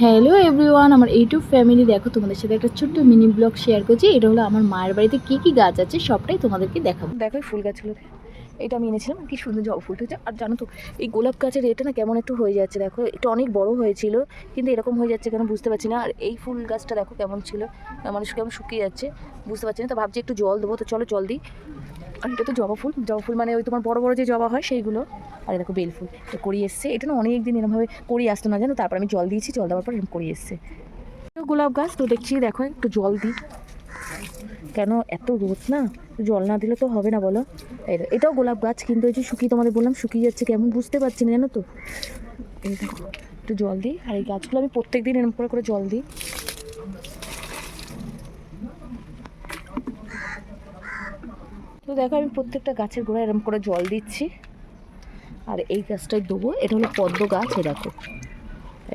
Hello everyone আমার YouTube family দেখো তোমাদের সাথে একটা ছোট্ট মিনি ব্লগ শেয়ার করছি। এটা হলো আমার মায়ের বাড়িতে কি কি গাছ আছে, সবটাই তোমাদেরকে দেখাবো। দেখো ফুল গাছগুলোকে এটা আমি এনেছিলাম, কি সুন্দর জবা ফুল হয়েছে। আর জানো তো, এই গোলাপ গাছের এটা না কেমন একটু হয়ে যাচ্ছে, দেখো। এটা অনেক বড় হয়েছিল, কিন্তু এরকম হয়ে যাচ্ছে কেন বুঝতে পারছি না। আর এই ফুল গাছটা দেখো কেমন ছিল মানুষ কেমন শুকিয়ে যাচ্ছে, বুঝতে পারছি না। তো ভাবছি একটু জল দেবো, তো চলো, জল দিই। আর এটা তো জবা ফুল। জবা ফুল মানে ওই তোমার বড় বড় যে জবা হয়, সেইগুলো। আর দেখো বেল ফুল এটা করি এসছে। এটা না অনেক দিন এরমভাবে করি আসতো না, জানো? তারপর আমি জল দিয়েছি, জল দেওয়ার পর এরকম করি এসছে। গোলাপ গাছ, তো দেখছি, দেখো, একটু জল দিই কেন? এত রোদ না? জল না দিলে তো হবে না, বলো। এটাও গোলাপ গাছ, কিন্তু এই যে শুকিয়ে, তোমাদের বললাম, শুকিয়ে যাচ্ছে, কেমন বুঝতে পারছি না, জানো তো? একটু জল দিই আর এই গাছগুলো আমি প্রত্যেক দিন এরকম করে করে জল দিই তো দেখো, আমি প্রত্যেকটা গাছের গোড়ায় এরকম করে জল দিচ্ছি। আর এই গাছটাই দেবো, এটা হলো পদ্ম গাছ এই দেখো।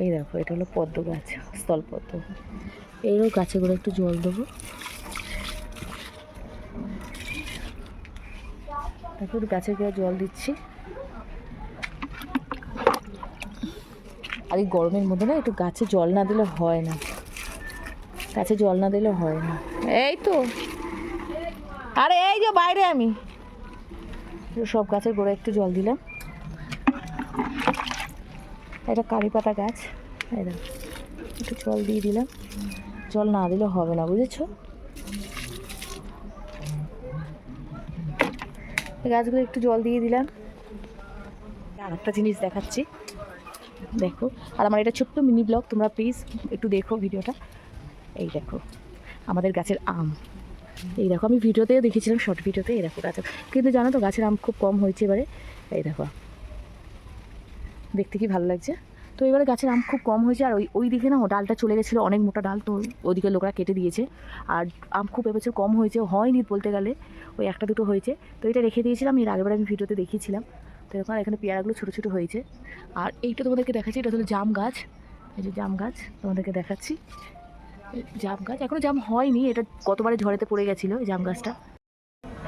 এই দেখো, এটা হলো পদ্ম গাছ, স্থল পদ্ম। এরও গাছে গোড়ায় একটু জল দেবো। একটু গাছের গোড়ায় জল দিচ্ছি। আর এই গরমের মধ্যে না, একটু গাছে জল না দিলে হয় না। গাছে জল না দিলে হয় না। এই তো। আরে, এই যে বাইরে আমি। সব গাছের গোড়ায় একটু জল দিলাম। এটা কারি পাতা গাছ। একটু জল দিয়ে দিলাম। জল না দিলে হবে না, বুঝেছ? গাছগুলো একটু জল দিয়ে দিলাম। আর একটা জিনিস দেখাচ্ছি। দেখো, আর আমার এটা ছোট্ট মিনি ব্লগ, তোমরা প্লিজ একটু দেখো ভিডিওটা। এই দেখো, আমাদের গাছের আম। এই দেখো, আমি ভিডিওতেও দেখেছিলাম, শর্ট ভিডিওতে এই দেখো গাছের কিন্তু জানো তো, গাছের আম খুব কম হয়েছে এবারে। এই দেখো দেখতে কি ভালো লাগছে? তো এবারে গাছের আম খুব কম হয়েছে, আর ওই ওই দিকে না ও ডালটা চলে গেছিল, অনেক মোটা ডাল, তো ওদিকে লোকরা কেটে দিয়েছে। আর আম খুব এবছর কম হয়েছে হয়নি বলতে গেলে, ওই একটা দুটো হয়েছে। তো এটা রেখে দিয়েছিলাম, এর আগেবার আমি ভিডিওতে দেখিয়েছিলাম। তো এরকম এখানে পেয়ারাগুলো ছোটো ছোটো হয়েছে। আর এইটা তোমাদেরকে দেখাচ্ছি, এটা হলো জাম গাছ। এই যে জাম গাছ, তোমাদেরকে দেখাচ্ছি। জাম গাছ এখনও জাম হয়নি, এটা গতবারে ঝড়েতে পড়ে গেছিল জাম গাছটা।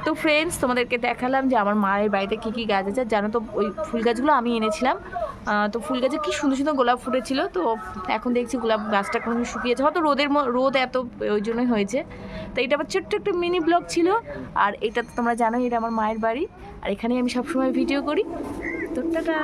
তো ফ্রেন্ডস তোমাদেরকে দেখালাম যে আমার মায়ের বাড়িতে কী কী গাছ আছে। জানো তো, ওই ফুল গাছগুলো আমি এনেছিলাম। তো ফুল গাছে কি সুন্দর সুন্দর গোলাপ ফুটেছিল, তো এখন দেখছি গোলাপ গাছটা কোনো শুকিয়েছে। হয়তো রোদের রোদ এত ওই জন্যই হয়েছে। তো এটা আমার ছোট্ট একটা মিনি ব্লগ ছিল, আর এটা তো তোমরা জানোই, এটা আমার মায়ের বাড়ি। আর এখানেই আমি সবসময় ভিডিও করি। তো টাটা!